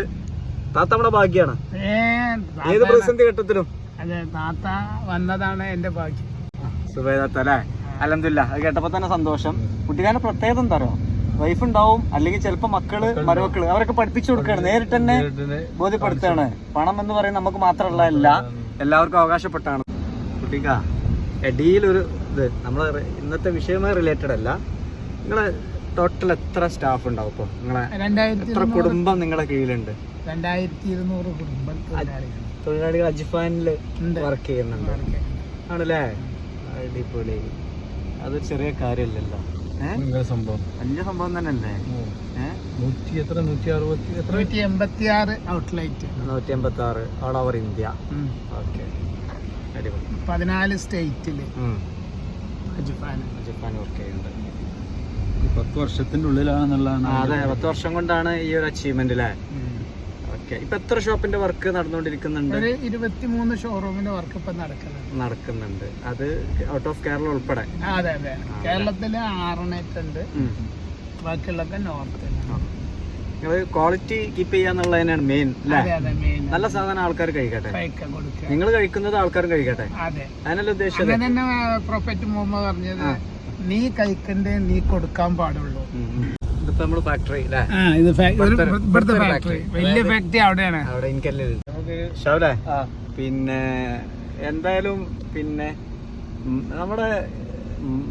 താത്ത നമ്മുടെ ഭാഗ്യാണ്. ഏത് പ്രതിസന്ധി ഘട്ടത്തിലും? അതെ താത്ത വന്നതാണ് എന്റെ ഭാഗ്യം. സുബേദാത്ത അല്ലേ? അലഹമില്ല അത് കേട്ടപ്പോ തന്നെ സന്തോഷം. കുട്ടിക്കാന്റെ പ്രത്യേകത എന്താ അറിയോ? വൈഫ് ഉണ്ടാവും അല്ലെങ്കിൽ ചിലപ്പോ മക്കൾ മരമക്കൾ. അവരൊക്കെ പഠിപ്പിച്ചു കൊടുക്കുകയാണ്. നേരിട്ട് തന്നെ ബോധ്യപ്പെടുത്തുകയാണ്. പണം എന്ന് പറയുന്നത് നമുക്ക് മാത്രമല്ല അല്ല എല്ലാവർക്കും അവകാശപ്പെട്ടാണ്. കുട്ടിക്ക എടിയിലൊരു ഇത്. നമ്മൾ ഇന്നത്തെ വിഷയമായി റിലേറ്റഡ് അല്ല. നിങ്ങളെ ടോട്ടൽ എത്ര സ്റ്റാഫ് ഉണ്ടാവും ഇപ്പോൾ നിങ്ങളെ എത്ര കുടുംബം നിങ്ങളെ കീഴിലുണ്ട്? രണ്ടായിരത്തി ഇരുന്നൂറ് കുടുംബം തൊഴിലാളികൾ. അജിഫാനിൽ അജിഫാനിൽ വർക്ക് ചെയ്യുന്നുണ്ട്. ആണല്ലേ? അടിപൊളി. അത് ചെറിയ കാര്യമല്ലല്ലോ. വലിയ സംഭവം തന്നെ അല്ലേ നൂറ്റി എത്ര നൂറ്റി അറുപത്തി എത്ര? നൂറ്റി എൺപത്തി ആറ് ഔട്ട്ലൈറ്റ് നൂറ്റി എൺപത്തി ആറ് ഓൾ ഓവർ ഇന്ത്യ ഓക്കെ പതിനാല് സ്റ്റേറ്റിൽ ഉം. അജിഫാൻ ജപ്പാൻ വർക്ക് ചെയ്യുന്നുണ്ട് പത്ത് വർഷത്തിന്റെ ഉള്ളിലാണെന്നുള്ളതാണ് അതെ. പത്ത് വർഷം കൊണ്ടാണ് ഈ ഒരു അച്ചീവ്മെന്റ് അല്ലേ? ഓക്കെ ഇപ്പൊ എത്ര ഷോപ്പിന്റെ വർക്ക് നടന്നുകൊണ്ടിരിക്കുന്നുണ്ട്? ഒരു ഇരുപത്തിമൂന്ന് ഷോറൂമിന്റെ വർക്ക് ഇപ്പൊ നടക്കുന്നുണ്ട്. നടക്കുന്നുണ്ട്. അത് ഔട്ട് ഓഫ് കേരള ഉൾപ്പെടെ? അതെ അതെ. കേരളത്തിൽ ആറെണ്ണറ്റ് ഉണ്ട് ബാക്കിയുള്ളൊക്കെ നോർത്ത് നിങ്ങൾ ക്വാളിറ്റി കീപ്പ് ചെയ്യാന്നുള്ളതിനാണ് മെയിൻ നല്ല സാധനം ആൾക്കാർ കഴിക്കട്ടെ. നിങ്ങൾ കഴിക്കുന്നത് ആൾക്കാരും കഴിക്കട്ടെ. അതെ. അതിനല്ല ഉദ്ദേശം പ്രൊഫറ്റ് മുഹമ്മദ് പറഞ്ഞത് നീ കഴിക്കണ്ടേ നീ കൊടുക്കാൻ പാടുള്ളൂ. ഫാക്ടറി ഇത് ഇവിടുത്തെ- വലിയ ഫാക്ടറി അവിടെയാണ്. അവിടെ ഷൗലേ പിന്നെ എന്തായാലും പിന്നെ നമ്മുടെ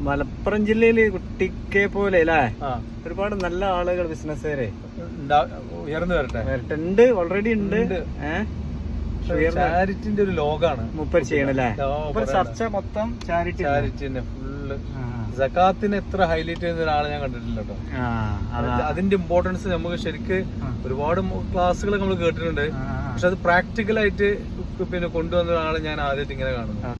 മലപ്പുറം ജില്ലയിൽ കുട്ടിക്കെ പോലെ അല്ലേ ഒരുപാട് നല്ല ആളുകൾ ബിസിനസ്സുകാരെ ഉയർന്നു വരട്ടെ. ഉണ്ട്. ഓൾറെഡി ഉണ്ട് ചാരിറ്റിന്റെ ഒരു ലോകാണ്. മുപ്പർ ചെയ്യണല്ലേ. ചർച്ച മൊത്തം ചാരിറ്റി ചാരിറ്റിന്റെ ഫുള്ള് സക്കാത്തിന് എത്ര ഹൈലൈറ്റ് ചെയ്യുന്ന ഒരാളെ ഞാൻ കണ്ടിട്ടില്ല കേട്ടോ അതിന്റെ ഇമ്പോർട്ടൻസ് നമുക്ക് ശരിക്ക് ഒരുപാട് ക്ലാസ്സുകൾ നമ്മൾ കേട്ടിട്ടുണ്ട്. പക്ഷെ അത് പ്രാക്ടിക്കലായിട്ട് പിന്നെ കൊണ്ടുവന്ന ഒരാളെ ഞാൻ ആദ്യമായിട്ട് ഇങ്ങനെ കാണുന്നു.